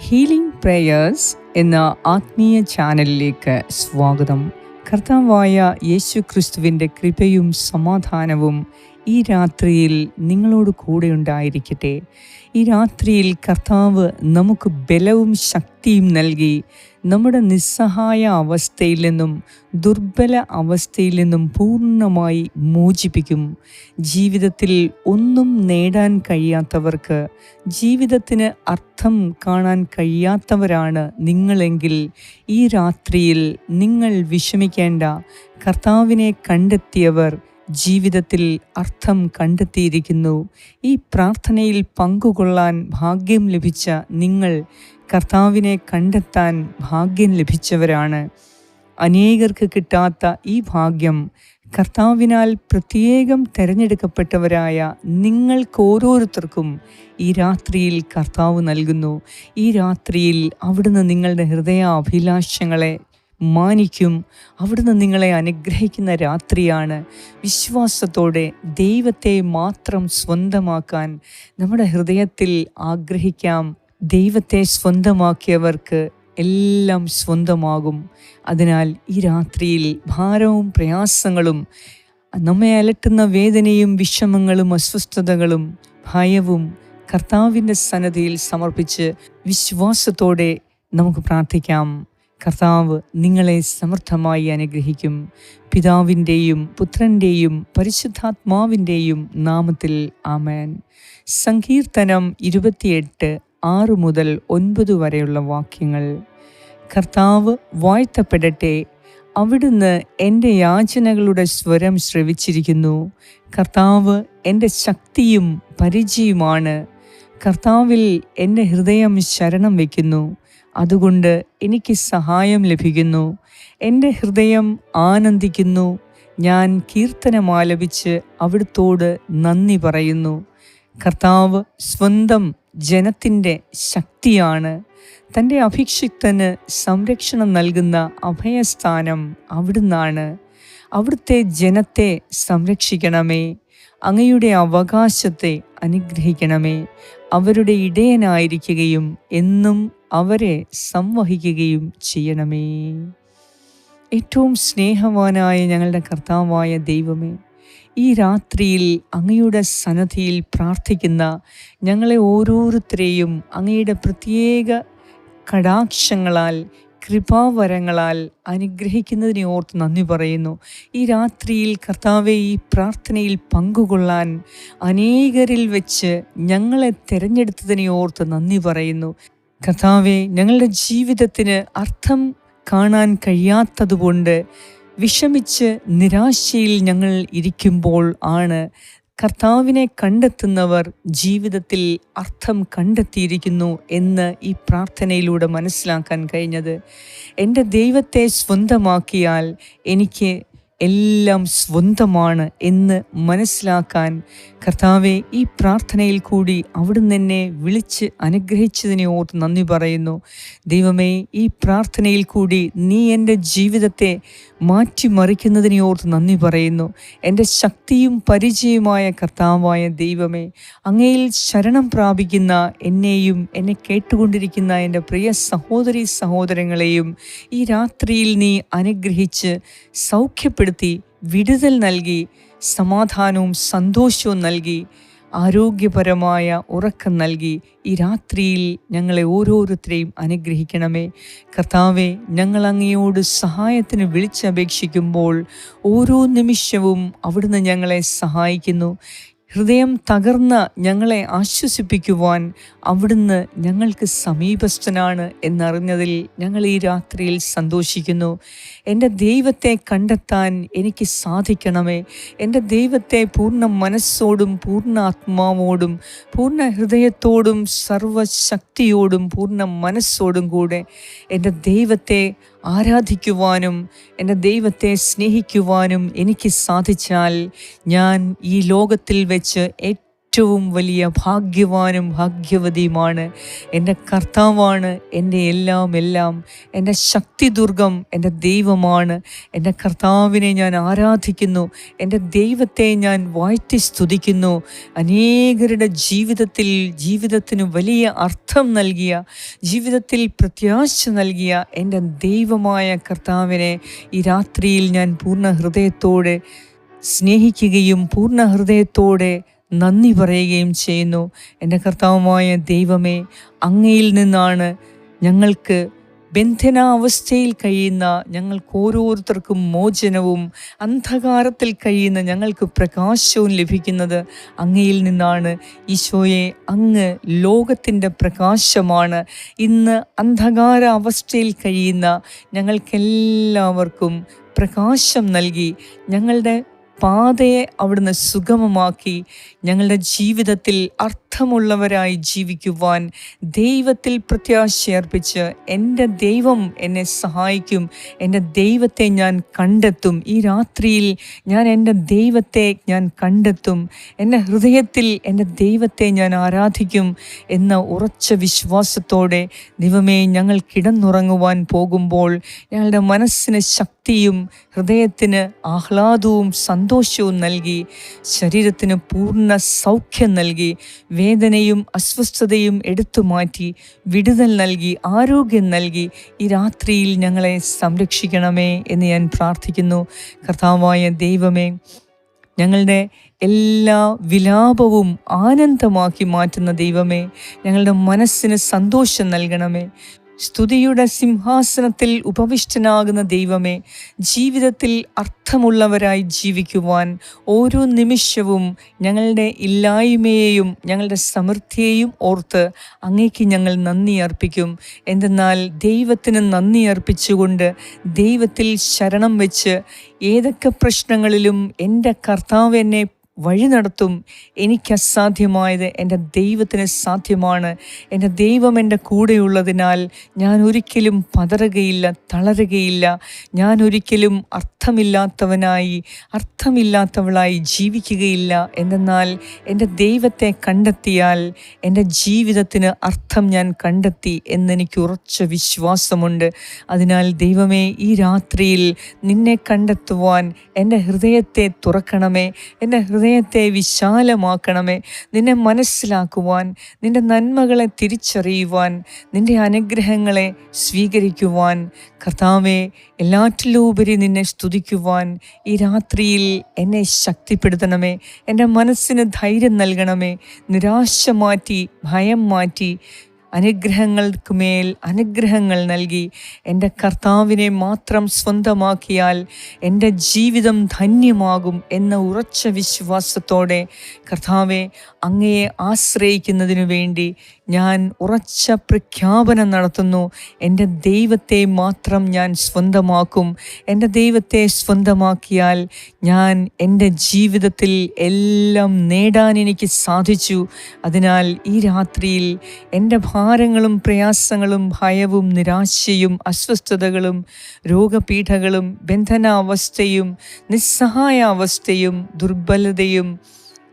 Healing prayers എന്ന ആത്മീയ ചാനലിലേക്ക് സ്വാഗതം. കർത്താവായ യേശു ക്രിസ്തുവിന്റെ കൃപയും സമാധാനവും ഈ രാത്രിയിൽ നിങ്ങളോട് കൂടെ ഉണ്ടായിരിക്കട്ടെ. ഈ രാത്രിയിൽ കർത്താവ് നമുക്ക് ബലവും ശക്തിയും നൽകി നമ്മുടെ നിസ്സഹായ അവസ്ഥയിൽ നിന്നും ദുർബല അവസ്ഥയിൽ നിന്നും പൂർണമായി മോചിപ്പിക്കും. ജീവിതത്തിൽ ഒന്നും നേടാൻ കഴിയാത്തവർക്ക് ജീവിതത്തിന് അർത്ഥം കാണാൻ കഴിയാത്തവരാണ് നിങ്ങളെങ്കിൽ ഈ രാത്രിയിൽ നിങ്ങൾ വിഷമിക്കേണ്ട. കർത്താവിനെ കണ്ടെത്തിയവർ ജീവിതത്തിൽ അർത്ഥം കണ്ടെത്തിയിരിക്കുന്നു. ഈ പ്രാർത്ഥനയിൽ പങ്കുകൊള്ളാൻ ഭാഗ്യം ലഭിച്ച നിങ്ങൾ കർത്താവിനെ കണ്ടെത്താൻ ഭാഗ്യം ലഭിച്ചവരാണ്. അനേകർക്ക് കിട്ടാത്ത ഈ ഭാഗ്യം കർത്താവിനാൽ പ്രത്യേകം തിരഞ്ഞെടുക്കപ്പെട്ടവരായ നിങ്ങൾക്ക് ഓരോരുത്തർക്കും ഈ രാത്രിയിൽ കർത്താവ് നൽകുന്നു. ഈ രാത്രിയിൽ അവിടുന്ന് നിങ്ങളുടെ ഹൃദയാഭിലാഷങ്ങളെ മാനിക്കും. അവിടുന്ന് നിങ്ങളെ അനുഗ്രഹിക്കുന്ന രാത്രിയാണ്. വിശ്വാസത്തോടെ ദൈവത്തെ മാത്രം സ്വന്തമാക്കാൻ നമ്മുടെ ഹൃദയത്തിൽ ആഗ്രഹിക്കാം. ദൈവത്തെ സ്വന്തമാക്കിയവർക്ക് എല്ലാം സ്വന്തമാകും. അതിനാൽ ഈ രാത്രിയിൽ ഭാരവും പ്രയാസങ്ങളും നമ്മെ അലട്ടുന്ന വേദനയും വിഷമങ്ങളും അസ്വസ്ഥതകളും ഭയവും കർത്താവിന്റെ സന്നദ്ധിയിൽ സമർപ്പിച്ച് വിശ്വാസത്തോടെ നമുക്ക് പ്രാർത്ഥിക്കാം. കർത്താവ് നിങ്ങളെ സമർത്ഥമായി അനുഗ്രഹിക്കും. പിതാവിന്റെയും പുത്രന്റെയും പരിശുദ്ധാത്മാവിന്റെയും നാമത്തിൽ ആമേൻ. സങ്കീർത്തനം ഇരുപത്തിയെട്ട് ആറ് മുതൽ ഒൻപത് വരെയുള്ള വാക്യങ്ങൾ. കർത്താവ് വാഴ്ത്തപ്പെടട്ടെ. അവിടുന്ന് എന്റെ യാചനകളുടെ സ്വരം ശ്രവിച്ചിരിക്കുന്നു. കർത്താവ് എന്റെ ശക്തിയും പരിചയുമാണ്. കർത്താവിൽ എന്റെ ഹൃദയം ശരണം വയ്ക്കുന്നു. അതുകൊണ്ട് എനിക്ക് സഹായം ലഭിക്കുന്നു. എന്റെ ഹൃദയം ആനന്ദിക്കുന്നു. ഞാൻ കീർത്തനമാലപിച്ച് അവിടുത്തോട് നന്ദി പറയുന്നു. കർത്താവ് സ്വന്തം ജനത്തിന്റെ ശക്തിയാണ്. തന്റെ അഭിക്ഷിക്തന് സംരക്ഷണം നൽകുന്ന അഭയസ്ഥാനം അവിടുന്നാണ്. അവിടുത്തെ ജനത്തെ സംരക്ഷിക്കണമേ. അങ്ങയുടെ അവകാശത്തെ അനുഗ്രഹിക്കണമേ. അവരുടെ ഇടയനായിരിക്കുകയും എന്നും അവരെ സംവഹിക്കുകയും ചെയ്യണമേ. ഏറ്റവും സ്നേഹവാനായ ഞങ്ങളുടെ കർത്താവായ ദൈവമേ ഈ രാത്രിയിൽ അങ്ങയുടെ സന്നദ്ധിയിൽ പ്രാർത്ഥിക്കുന്ന ഞങ്ങളെ ഓരോരുത്തരെയും അങ്ങയുടെ പ്രത്യേക കടാക്ഷങ്ങളാൽ കൃപാവരങ്ങളാൽ അനുഗ്രഹിക്കുന്നതിനെ ഓർത്ത് നന്ദി പറയുന്നു. ഈ രാത്രിയിൽ കർത്താവെ ഈ പ്രാർത്ഥനയിൽ പങ്കുകൊള്ളാൻ അനേകരിൽ വെച്ച് ഞങ്ങളെ തിരഞ്ഞെടുത്തതിനെ ഓർത്ത് നന്ദി പറയുന്നു. കർത്താവെ ഞങ്ങളുടെ ജീവിതത്തിന് അർത്ഥം കാണാൻ കഴിയാത്തതുകൊണ്ട് വിഷമിച്ച് നിരാശയിൽ ഞങ്ങൾ ഇരിക്കുമ്പോൾ ആണ് കർത്താവിനെ കണ്ടെത്തുന്നവർ ജീവിതത്തിൽ അർത്ഥം കണ്ടെത്തിയിരിക്കുന്നു എന്ന് ഈ പ്രാർത്ഥനയിലൂടെ മനസ്സിലാക്കാൻ കഴിഞ്ഞത്. എന്റെ ദൈവത്തെ സ്വന്തമാക്കിയാൽ എനിക്ക് എല്ലാം സ്വന്തമാണ് എന്ന് മനസ്സിലാക്കാൻ കർത്താവെ ഈ പ്രാർത്ഥനയിൽ കൂടി അവിടുന്ന് എന്നെ വിളിച്ച് അനുഗ്രഹിച്ചതിനെ ഓർത്ത് നന്ദി പറയുന്നു. ദൈവമേ ഈ പ്രാർത്ഥനയിൽ കൂടി നീ എന്റെ ജീവിതത്തെ മാറ്റിമറിക്കുന്നതിനെ ഓർത്ത് നന്ദി പറയുന്നു. എന്റെ ശക്തിയും പരിചയമായ കർത്താവായ ദൈവമേ അങ്ങയിൽ ശരണം പ്രാപിക്കുന്ന എന്നെയും എന്നെ കേട്ടുകൊണ്ടിരിക്കുന്ന എന്റെ പ്രിയ സഹോദരി സഹോദരങ്ങളെയും ഈ രാത്രിയിൽ നീ അനുഗ്രഹിച്ച് സൗഖ്യപ്പെടുത്തി വിടുതൽ നൽകി സമാധാനവും സന്തോഷവും നൽകി ആരോഗ്യപരമായ ഉറക്കം നൽകി ഈ രാത്രിയിൽ ഞങ്ങളെ ഓരോരുത്തരെയും അനുഗ്രഹിക്കണമേ. കർത്താവെ ഞങ്ങൾ അങ്ങയോട് സഹായത്തിന് വിളിച്ചപേക്ഷിക്കുമ്പോൾ ഓരോ നിമിഷവും അവിടുന്ന് ഞങ്ങളെ സഹായിക്കുന്നു. ഹൃദയം തകർന്ന ഞങ്ങളെ ആശ്വസിപ്പിക്കുവാൻ അവിടുന്ന് ഞങ്ങൾക്ക് സമീപസ്ഥനാണ് എന്നറിഞ്ഞതിൽ ഞങ്ങൾ ഈ രാത്രിയിൽ സന്തോഷിക്കുന്നു. എന്റെ ദൈവത്തെ കണ്ടെത്താൻ എനിക്ക് സാധിക്കണമേ. എന്റെ ദൈവത്തെ പൂർണ മനസ്സോടും പൂർണ ആത്മാവോടും പൂർണ ഹൃദയത്തോടും സർവശക്തിയോടും പൂർണ മനസ്സോടും കൂടെ എന്റെ ദൈവത്തെ ആരാധിക്കുവാനും എന്റെ ദൈവത്തെ സ്നേഹിക്കുവാനും എനിക്ക് സാധിച്ചാൽ ഞാൻ ഈ ലോകത്തിൽ വെച്ച് ഏറ്റവും വലിയ ഭാഗ്യവാനും ഭാഗ്യവതിയുമാണ്. എന്റെ കർത്താവാണ് എന്റെ എല്ലാം എല്ലാം. എന്റെ ശക്തി ദുർഗം എന്റെ ദൈവമാണ്. എന്റെ കർത്താവിനെ ഞാൻ ആരാധിക്കുന്നു. എന്റെ ദൈവത്തെ ഞാൻ വാഴ്ത്തി സ്തുതിക്കുന്നു. അനേകരുടെ ജീവിതത്തിൽ ജീവിതത്തിന് വലിയ അർത്ഥം നൽകിയ ജീവിതത്തിൽ പ്രത്യാശ നൽകിയ എന്റെ ദൈവമായ കർത്താവിനെ ഈ രാത്രിയിൽ ഞാൻ പൂർണ ഹൃദയത്തോടെ സ്നേഹിക്കുകയും പൂർണ ഹൃദയത്തോടെ നന്ദി പറയുകയും ചെയ്യുന്നു. എന്റെ കർത്താവുമായ ദൈവമേ അങ്ങയിൽ നിന്നാണ് ഞങ്ങൾക്ക് ബന്ധനാവസ്ഥയിൽ കഴിയുന്ന ഞങ്ങൾക്ക് ഓരോരുത്തർക്കും മോചനവും അന്ധകാരത്തിൽ കഴിയുന്ന ഞങ്ങൾക്ക് പ്രകാശവും ലഭിക്കുന്നത് അങ്ങയിൽ നിന്നാണ്. ഈശോയെ അങ്ങ് ലോകത്തിന്റെ പ്രകാശമാണ്. ഇന്ന് അന്ധകാര അവസ്ഥയിൽ കഴിയുന്ന ഞങ്ങൾക്കെല്ലാവർക്കും പ്രകാശം നൽകി ഞങ്ങളുടെ പാതയെ അവിടുന്ന് സുഗമമാക്കി ഞങ്ങളുടെ ജീവിതത്തിൽ അർത്ഥമുള്ളവരായി ജീവിക്കുവാൻ ദൈവത്തിൽ പ്രത്യാശയർപ്പിച്ച് എന്റെ ദൈവം എന്നെ സഹായിക്കും എന്റെ ദൈവത്തെ ഞാൻ കണ്ടെത്തും. ഈ രാത്രിയിൽ ഞാൻ എന്റെ ദൈവത്തെ ഞാൻ കണ്ടെത്തും എന്റെ ഹൃദയത്തിൽ എന്റെ ദൈവത്തെ ഞാൻ ആരാധിക്കും എന്ന ഉറച്ച വിശ്വാസത്തോടെ ദൈവമേ ഞങ്ങൾ കിടന്നുറങ്ങുവാൻ പോകുമ്പോൾ ഞങ്ങളുടെ മനസ്സിന് ശക്തിയും ഹൃദയത്തിന് ആഹ്ലാദവും സന്തോഷവും നൽകി ശരീരത്തിന് പൂർണ സൗഖ്യം നൽകി വേദനയും അസ്വസ്ഥതയും എടുത്തു മാറ്റി വിടുതൽ നൽകി ആരോഗ്യം നൽകി ഈ രാത്രിയിൽ ഞങ്ങളെ സംരക്ഷിക്കണമേ എന്ന് ഞാൻ പ്രാർത്ഥിക്കുന്നു. കർത്താവായ ദൈവമേ ഞങ്ങളുടെ എല്ലാ വിലാപവും ആനന്ദമാക്കി മാറ്റുന്ന ദൈവമേ ഞങ്ങളുടെ മനസ്സിന് സന്തോഷം നൽകണമേ. സ്തുതിയുടെ സിംഹാസനത്തിൽ ഉപവിഷ്ടനാകുന്ന ദൈവമേ ജീവിതത്തിൽ അർത്ഥമുള്ളവരായി ജീവിക്കുവാൻ ഓരോ നിമിഷവും ഞങ്ങളുടെ ഇല്ലായ്മയെയും ഞങ്ങളുടെ സമൃദ്ധിയെയും ഓർത്ത് അങ്ങേക്ക് ഞങ്ങൾ നന്ദി അർപ്പിക്കും. എന്തെന്നാൽ ദൈവത്തിന് നന്ദി അർപ്പിച്ചുകൊണ്ട് ദൈവത്തിൽ ശരണം വെച്ച് ഏതൊക്കെ പ്രശ്നങ്ങളിലും എന്റെ കർത്താവ് എന്നെ വഴി നടത്തും. എനിക്ക് അസാധ്യമായത് എന്റെ ദൈവത്തിന് സാധ്യമാണ്. എന്റെ ദൈവം എന്റെ കൂടെയുള്ളതിനാൽ ഞാൻ ഒരിക്കലും പതറുകയില്ല തളരുകയില്ല. ഞാൻ ഒരിക്കലും അർത്ഥമില്ലാത്തവനായി അർത്ഥമില്ലാത്തവളായി ജീവിക്കുകയില്ല. എന്നാൽ എന്റെ ദൈവത്തെ കണ്ടെത്തിയാൽ എന്റെ ജീവിതത്തിന് അർത്ഥം ഞാൻ കണ്ടെത്തി എന്നെനിക്ക് ഉറച്ച വിശ്വാസമുണ്ട്. അതിനാൽ ദൈവമേ ഈ രാത്രിയിൽ നിന്നെ കണ്ടെത്തുവാൻ എന്റെ ഹൃദയത്തെ തുറക്കണമേ എന്റെ ഹൃദയത്തെ വിശാലമാക്കണമേ. നിന്നെ മനസ്സിലാക്കുവാൻ നിന്റെ നന്മകളെ തിരിച്ചറിയുവാൻ നിന്റെ അനുഗ്രഹങ്ങളെ സ്വീകരിക്കുവാൻ കർത്താവെ എല്ലാറ്റിലുപരി നിന്നെ സ്തുതിക്കുവാൻ ഈ രാത്രിയിൽ എന്നെ ശക്തിപ്പെടുത്തണമേ. എന്റെ മനസ്സിന് ധൈര്യം നൽകണമേ. നിരാശ മാറ്റി ഭയം മാറ്റി അനുഗ്രഹങ്ങൾക്ക് മേൽ അനുഗ്രഹങ്ങൾ നൽകി. എന്റെ കർത്താവിനെ മാത്രം സ്വന്തമാക്കിയാൽ എന്റെ ജീവിതം ധന്യമാകും എന്ന ഉറച്ച വിശ്വാസത്തോടെ കർത്താവെ അങ്ങയെ ആശ്രയിക്കുന്നതിനു വേണ്ടി ഞാൻ ഉറച്ച പ്രഖ്യാപനം നടത്തുന്നു. എന്റെ ദൈവത്തെ മാത്രം ഞാൻ സ്വന്തമാക്കും. എന്റെ ദൈവത്തെ സ്വന്തമാക്കിയാൽ ഞാൻ എന്റെ ജീവിതത്തിൽ എല്ലാം നേടാൻ എനിക്ക് സാധിച്ചു. അതിനാൽ ഈ രാത്രിയിൽ എന്റെ ഭാരങ്ങളും പ്രയാസങ്ങളും ഭയവും നിരാശയും അസ്വസ്ഥതകളും രോഗപീഠകളും ബന്ധനാവസ്ഥയും നിസ്സഹായാവസ്ഥയും ദുർബലതയും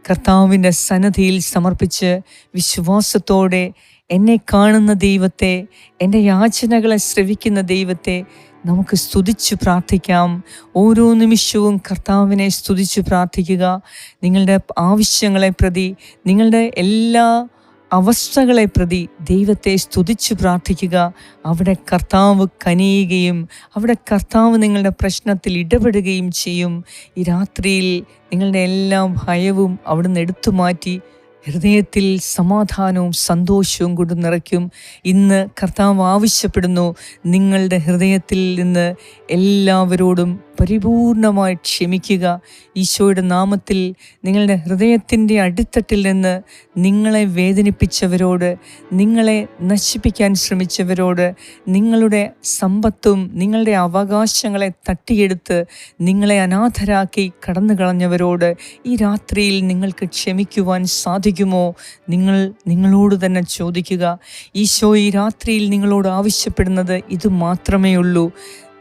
കർത്താവിന്റെ സന്നദ്ധിയിൽ സമർപ്പിച്ച് വിശ്വാസത്തോടെ എന്നെ കാണുന്ന ദൈവത്തെ എന്റെ യാചനകളെ ശ്രവിക്കുന്ന ദൈവത്തെ നമുക്ക് സ്തുതിച്ചു പ്രാർത്ഥിക്കാം. ഓരോ നിമിഷവും കർത്താവിനെ സ്തുതിച്ചു പ്രാർത്ഥിക്കുക. നിങ്ങളുടെ ആവശ്യങ്ങളെ പ്രതി നിങ്ങളുടെ എല്ലാ അവസ്ഥകളെ പ്രതി ദൈവത്തെ സ്തുതിച്ചു പ്രാർത്ഥിക്കുക. അവിടെ കർത്താവ് കനിയുകയും അവിടെ കർത്താവ് നിങ്ങളുടെ പ്രശ്നത്തിൽ ഇടപെടുകയും ചെയ്യും. ഈ രാത്രിയിൽ നിങ്ങളുടെ എല്ലാ ഭയവും അവിടുന്ന് എടുത്തു മാറ്റി ഹൃദയത്തിൽ സമാധാനവും സന്തോഷവും കൊണ്ട് നിറയ്ക്കും. ഇന്ന് കർത്താവ് ആവശ്യപ്പെടുന്നു നിങ്ങളുടെ ഹൃദയത്തിൽ നിന്ന് എല്ലാവരോടും പരിപൂർണമായി ക്ഷമിക്കുക. ഈശോയുടെ നാമത്തിൽ നിങ്ങളുടെ ഹൃദയത്തിന്റെ അടിത്തട്ടിൽ നിന്ന് നിങ്ങളെ വേദനിപ്പിച്ചവരോട് നിങ്ങളെ നശിപ്പിക്കാൻ ശ്രമിച്ചവരോട് നിങ്ങളുടെ സമ്പത്തും നിങ്ങളുടെ അവകാശങ്ങളെ തട്ടിയെടുത്ത് നിങ്ങളെ അനാഥരാക്കി കടന്നു കളഞ്ഞവരോട് ഈ രാത്രിയിൽ നിങ്ങൾക്ക് ക്ഷമിക്കുവാൻ സാധിക്കുമോ? നിങ്ങൾ നിങ്ങളോട് തന്നെ ചോദിക്കുക. ഈശോ ഈ രാത്രിയിൽ നിങ്ങളോട് ആവശ്യപ്പെടുന്നത് ഇത് മാത്രമേ ഉള്ളൂ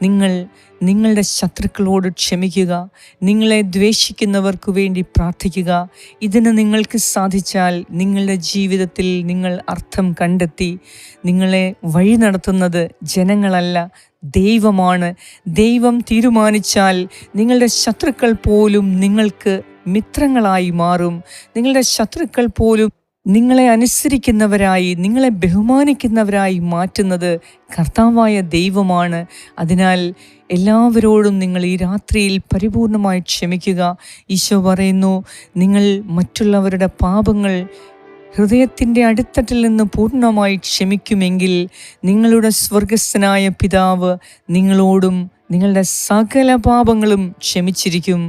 നിങ്ങൾ നിങ്ങളുടെ ശത്രുക്കളോട് ക്ഷമിക്കുക നിങ്ങളെ ദ്വേഷിക്കുന്നവർക്ക് വേണ്ടി പ്രാർത്ഥിക്കുക. ഇതിന് നിങ്ങൾക്ക് സാധിച്ചാൽ നിങ്ങളുടെ ജീവിതത്തിൽ നിങ്ങൾ അർത്ഥം കണ്ടെത്തി നിങ്ങളെ വഴി നടത്തുന്നത് ജനങ്ങളല്ല ദൈവമാണ്. ദൈവം തീരുമാനിച്ചാൽ നിങ്ങളുടെ ശത്രുക്കൾ പോലും നിങ്ങൾക്ക് മിത്രങ്ങളായി മാറും. നിങ്ങളുടെ ശത്രുക്കൾ പോലും നിങ്ങളെ അനുസരിക്കുന്നവരായി നിങ്ങളെ ബഹുമാനിക്കുന്നവരായി മാറ്റുന്നത് കർത്താവായ ദൈവമാണ്. അതിനാൽ എല്ലാവരോടും നിങ്ങൾ ഈ രാത്രിയിൽ പരിപൂർണമായി ക്ഷമിക്കുക. ഈശോ പറയുന്നു നിങ്ങൾ മറ്റുള്ളവരുടെ പാപങ്ങൾ ഹൃദയത്തിന്റെ അടിത്തട്ടിൽ നിന്ന് പൂർണമായി ക്ഷമിക്കുമെങ്കിൽ നിങ്ങളുടെ സ്വർഗസ്ഥനായ പിതാവ് നിങ്ങളോടും നിങ്ങളുടെ സകല പാപങ്ങളും ക്ഷമിച്ചിരിക്കും.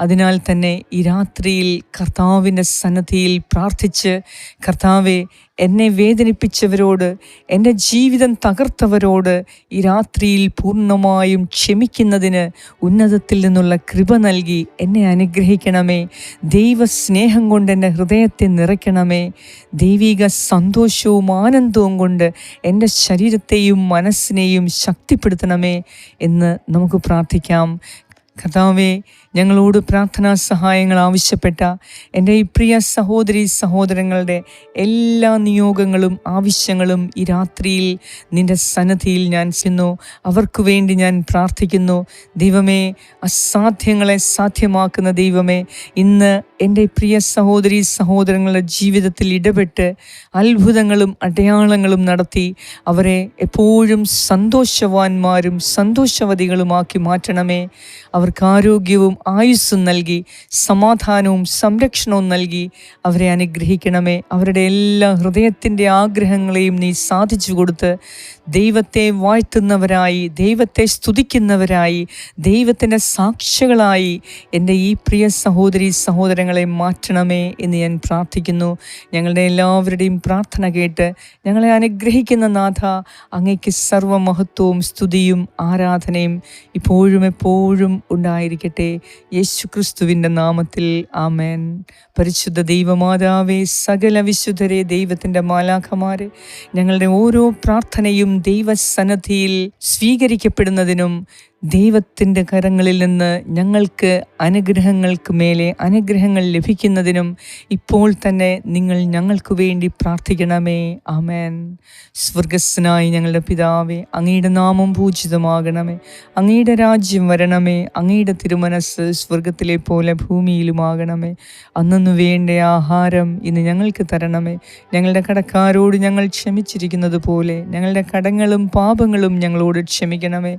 അതിനാൽ തന്നെ ഈ രാത്രിയിൽ കർത്താവിന്റെ സന്നദ്ധിയിൽ പ്രാർത്ഥിച്ച് കർത്താവെ എന്നെ വേദനിപ്പിച്ചവരോട് എന്റെ ജീവിതം തകർത്തവരോട് ഈ രാത്രിയിൽ പൂർണമായും ക്ഷമിക്കുന്നതിന് ഉന്നതത്തിൽ നിന്നുള്ള കൃപ നൽകി എന്നെ അനുഗ്രഹിക്കണമേ. ദൈവസ്നേഹം കൊണ്ട് എന്റെ ഹൃദയത്തെ നിറയ്ക്കണമേ. ദൈവിക സന്തോഷവും ആനന്ദവും കൊണ്ട് എന്റെ ശരീരത്തെയും മനസ്സിനെയും ശക്തിപ്പെടുത്തണമേ എന്ന് നമുക്ക് പ്രാർത്ഥിക്കാം. കർത്താവെ ഞങ്ങളോട് പ്രാർത്ഥനാ സഹായങ്ങൾ ആവശ്യപ്പെട്ട എന്റെ ഈ പ്രിയ സഹോദരി സഹോദരങ്ങളുടെ എല്ലാ നിയോഗങ്ങളും ആവശ്യങ്ങളും ഈ രാത്രിയിൽ നിന്റെ സന്നദ്ധിയിൽ ഞാൻ ചെന്നു. അവർക്ക് വേണ്ടി ഞാൻ പ്രാർത്ഥിക്കുന്നു. ദൈവമേ അസാധ്യങ്ങളെ സാധ്യമാക്കുന്ന ദൈവമേ ഇന്ന് എന്റെ പ്രിയ സഹോദരി സഹോദരങ്ങളുടെ ജീവിതത്തിൽ ഇടപെട്ട് അത്ഭുതങ്ങളും അടയാളങ്ങളും നടത്തി അവരെ എപ്പോഴും സന്തോഷവാന്മാരും സന്തോഷവതികളുമാക്കി മാറ്റണമേ. അവർക്ക് ആരോഗ്യവും ആയുസ്സും നൽകി സമാധാനവും സംരക്ഷണവും നൽകി അവരെ അനുഗ്രഹിക്കണമേ. അവരുടെ എല്ലാ ഹൃദയത്തിന്റെ ആഗ്രഹങ്ങളെയും നീ സാധിച്ചു കൊടുത്ത് ദൈവത്തെ വാഴ്ത്തുന്നവരായി ദൈവത്തെ സ്തുതിക്കുന്നവരായി ദൈവത്തിന്റെ സാക്ഷികളായി എന്റെ ഈ പ്രിയ സഹോദരി സഹോദരങ്ങളെ മാറ്റണമേ എന്ന് ഞാൻ പ്രാർത്ഥിക്കുന്നു. ഞങ്ങളുടെ എല്ലാവരുടെയും പ്രാർത്ഥന കേട്ട് ഞങ്ങളെ അനുഗ്രഹിക്കുന്ന നാഥ അങ്ങയ്ക്ക് സർവമഹത്വവും സ്തുതിയും ആരാധനയും ഇപ്പോഴും എപ്പോഴും ഉണ്ടായിരിക്കട്ടെ. യേശു ക്രിസ്തുവിന്റെ നാമത്തിൽ ആമേൻ. പരിശുദ്ധ ദൈവമാതാവേ സകല വിശുദ്ധരെ ദൈവത്തിന്റെ മാലാഖമാരെ ഞങ്ങളുടെ ഓരോ പ്രാർത്ഥനയും ദൈവസന്നദ്ധിയിൽ സ്വീകരിക്കപ്പെടുന്നതിനും ദൈവത്തിന്റെ കരങ്ങളിൽ നിന്ന് ഞങ്ങൾക്ക് അനുഗ്രഹങ്ങൾക്ക് മേലെ അനുഗ്രഹങ്ങൾ ലഭിക്കുന്നതിനും ഇപ്പോൾ തന്നെ നിങ്ങൾ ഞങ്ങൾക്ക് വേണ്ടി പ്രാർത്ഥിക്കണമേ. ആമേൻ. സ്വർഗസ്സനായി ഞങ്ങളുടെ പിതാവേ അങ്ങയുടെ നാമം പൂജിതമാകണമേ. അങ്ങയുടെ രാജ്യം വരണമേ. അങ്ങയുടെ തിരുമനസ് സ്വർഗത്തിലെ പോലെ ഭൂമിയിലുമാകണമേ. അന്നു വേണ്ട ആഹാരം ഇന്ന് ഞങ്ങൾക്ക് തരണമേ. ഞങ്ങളുടെ കടക്കാരോട് ഞങ്ങൾ ക്ഷമിച്ചിരിക്കുന്നത് പോലെ ഞങ്ങളുടെ കടങ്ങളും പാപങ്ങളും ഞങ്ങളോട് ക്ഷമിക്കണമേ.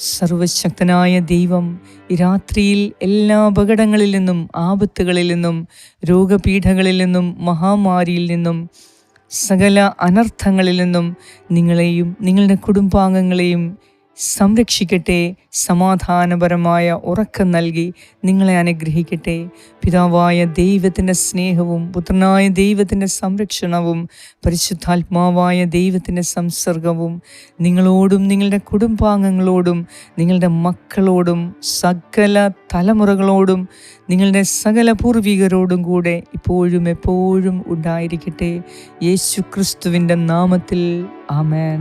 സർവശക്തനായ ദൈവം ഈ രാത്രിയിൽ എല്ലാ അപകടങ്ങളിൽ നിന്നും ആപത്തുകളിൽ നിന്നും രോഗപീഠകളിൽ നിന്നും മഹാമാരിയിൽ നിന്നും സകല അനർത്ഥങ്ങളിൽ നിന്നും നിങ്ങളെയും നിങ്ങളുടെ കുടുംബാംഗങ്ങളെയും സംരക്ഷിക്കട്ടെ സമാധാനപരമായ ഉറക്കം നൽകി നിങ്ങളെ അനുഗ്രഹിക്കട്ടെ. പിതാവായ ദൈവത്തിന്റെ സ്നേഹവും പുത്രനായ ദൈവത്തിന്റെ സംരക്ഷണവും പരിശുദ്ധാത്മാവായ ദൈവത്തിന്റെ സംസർഗവും നിങ്ങളോടും നിങ്ങളുടെ കുടുംബാംഗങ്ങളോടും നിങ്ങളുടെ മക്കളോടും സകല തലമുറകളോടും നിങ്ങളുടെ സകല പൂർവികരോടും കൂടെ ഇപ്പോഴും എപ്പോഴും ഉണ്ടായിരിക്കട്ടെ. യേശു ക്രിസ്തുവിന്റെ നാമത്തിൽ ആമേൻ.